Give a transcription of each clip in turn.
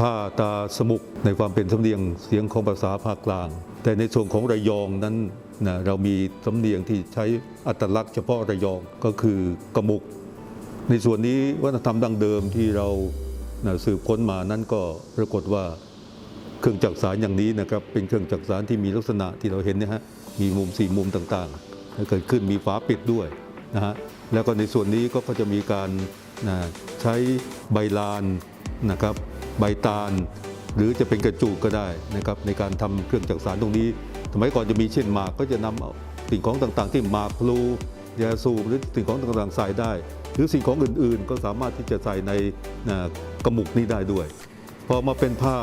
ผ้าตาสมุกในความเป็นสำเนียงเสียงของภาษาภาคกลาง แต่ในส่วนของระยองนั้นนะเรามีสำเนียงที่ใช้อัตลักษณ์เฉพาะระยองก็คือกระมุก ในส่วนนี้วัฒนธรรมดั้งเดิมที่เรานะสืบค้นมานั้นก็ปรากฏว่าเครื่องจักสารอย่างนี้นะครับเป็นเครื่องจักสารที่มีลักษณะที่เราเห็นนะฮะมีมุมสี่มุมต่างๆเกิดขึ้นมีฝาปิดด้วยนะฮะแล้วก็ในส่วนนี้ก็ก็จะมีการนะใช้ใบลานนะครับ ใบตาล หรือจะเป็นกระจุกก็ได้นะครับในการทำเครื่องจักสารตรงนี้ สมัยก่อนจะมีเช่นหมากก็จะนำเอาสิ่งของต่างๆ ที่หมากพลูยาสูบหรือสิ่งของต่างๆใส่ได้ หรือสิ่งของอื่นๆ ก็สามารถที่จะใส่ในกระหมุกนี้ได้ด้วย พอมาเป็นผ้า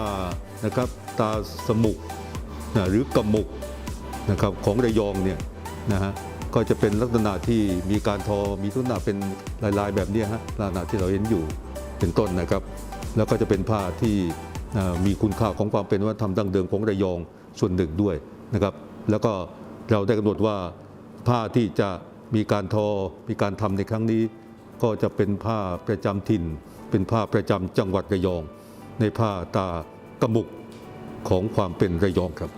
นะครับตาสมุกนะหรือกระหมุกนะครับของระยองเนี่ยนะฮะก็จะเป็นลักษณะที่มีการทอมีลักษณะเป็นลายๆแบบนี้ฮะลักษณะที่เราเห็นอยู่เป็นต้นนะครับ แล้วก็จะเป็นผ้าที่มีคุณค่าของความเป็นวัฒนธรรมดั้งเดิมของระยองส่วนหนึ่งด้วยนะครับ แล้วก็เราได้กำหนดว่าผ้าที่จะมีการทอ มีการทำในครั้งนี้ ก็จะเป็นผ้าประจำถิ่น เป็นผ้าประจำจังหวัดระยอง ในผ้าตากระมุกของความเป็นระยองครับ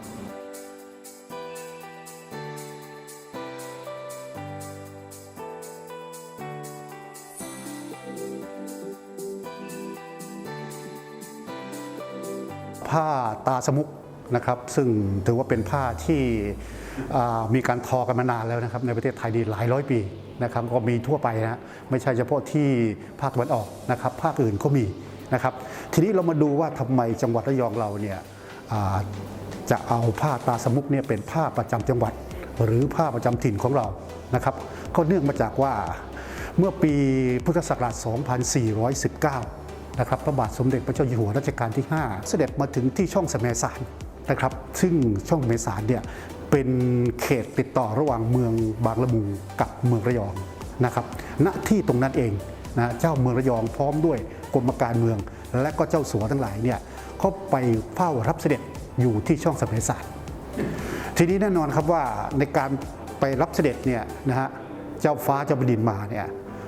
ผ้าตาสมุกนะครับซึ่งถือว่าเป็นผ้าที่มีการทอกันมานานแล้วนะครับในประเทศไทยนี่หลายร้อยปีนะครับก็มีทั่วไปนะไม่ใช่เฉพาะที่ภาคตะวันออกนะครับภาคอื่นก็มีนะครับทีนี้เรามาดูว่าทำไมจังหวัดระยองเราเนี่ยจะเอาผ้าตาสมุกเนี่ยเป็นผ้าประจำจังหวัด หรือผ้าประจำถิ่นของเรานะครับก็เนื่องมาจากว่าเมื่อปีพุทธศักราช 2419 นะครับพระบาทสมเด็จพระเจ้าอยู่หัวรัชกาลที่ 5 เสด็จมาถึงที่ช่องสมสารนะครับ ซึ่งช่องสมสารเนี่ยเป็นเขตติดต่อระหว่างเมืองบางละมุงกับเมืองระยองนะครับ ณที่ตรงนั้นเองนะเจ้าเมืองระยองพร้อมด้วยกรมการเมือง และก็เจ้าสัวทั้งหลายเนี่ยเขาไปเฝ้ารับเสด็จอยู่ที่ช่องสมสารทีนี้แน่นอนครับว่าในการไปรับเสด็จเนี่ยนะฮะเจ้าฟ้าเจ้าแผ่นดินมาเนี่ย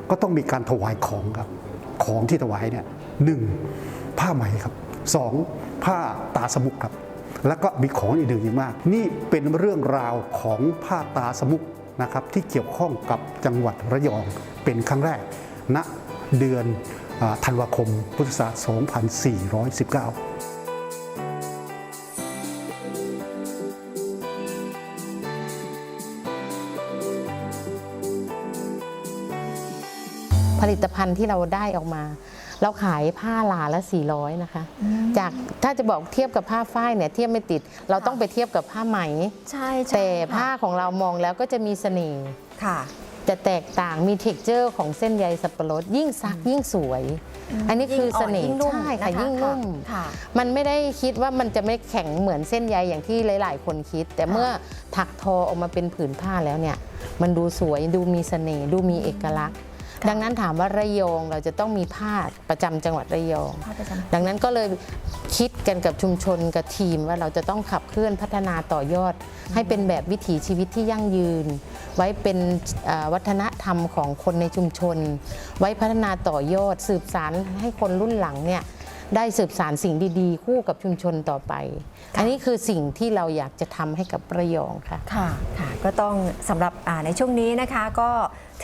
ก็ต้องมีการถวายของครับ ของที่ถวายเนี่ยหนึ่งผ้าไหมครับสองผ้าตาสมุกครับ แล้วก็มีของอีกหนึ่งอย่างมาก นี่เป็นเรื่องราวของผ้าตาสมุกนะครับที่เกี่ยวข้องกับจังหวัดระยองเป็นครั้งแรกณเดือนธันวาคมพุทธศักราช 2419 ผลิตภัณฑ์ที่เราได้ออกมา เราขายผ้าหลาละ 400 นะคะ จากถ้าจะบอกเทียบกับผ้าฝ้ายเนี่ยเทียบไม่ติด เราต้องไปเทียบกับผ้าไหม ใช่ใช่แต่ผ้าค่ะของเรามองแล้วก็จะมีเสน่ห์ค่ะจะแตกต่างมีเท็กเจอร์ของเส้นใยสับปะรด ยิ่งซักยิ่งสวย อันนี้คือเสน่ห์ยิ่งอ่อนยิ่งนุ่มใช่ค่ะนะคะยิ่งนุ่มค่ะมันไม่ได้คิดว่ามันจะไม่แข็งเหมือนเส้นใยอย่างที่หลาย ๆ คนคิด แต่เมื่อถักทอออกมาเป็นผืนผ้าแล้วเนี่ย มันดูสวยดูมีเสน่ห์ดูมีเอกลักษณ์ค่ะ ดังนั้นถามว่าระยองเราจะต้องมีผ้าประจำจังหวัดระยองผ้าประจำดังนั้นก็เลยคิดกันกับชุมชนกับทีมว่าเราจะต้องขับเคลื่อนพัฒนาต่อยอด ให้เป็นแบบวิถีชีวิตที่ยั่งยืน ไว้เป็นเอ่อวัฒนธรรมของคนในชุมชน ไว้พัฒนาต่อยอดสืบสารให้คนรุ่นหลังเนี่ย ได้สืบสารสิ่งดี ๆ คู่กับชุมชนต่อไป อันนี้คือสิ่งที่เราอยากจะทำให้กับระยองค่ะค่ะค่ะก็ต้องสำหรับอ่าในช่วงนี้นะคะก็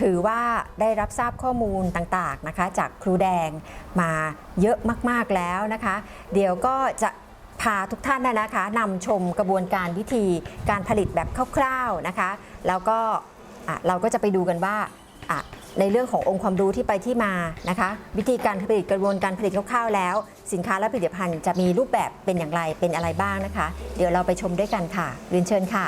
ถือว่าได้รับทราบข้อมูลต่างๆนะคะ จากครูแดงมาเยอะมากๆแล้วนะคะ เดี๋ยวก็จะพาทุกท่านนะนะคะนำชมกระบวนการวิธีการผลิตแบบคร่าวๆนะคะ แล้วก็อะเราก็จะไปดูกันว่าอะ ในเรื่องขององค์ความรู้ที่ไปที่มานะคะ วิธีการผลิตกระบวนการผลิตคร่าวๆแล้ว สินค้าและผลิตภัณฑ์จะมีรูปแบบเป็นอย่างไรเป็นอะไรบ้างนะคะ เดี๋ยวเราไปชมด้วยกันค่ะเรียนเชิญค่ะ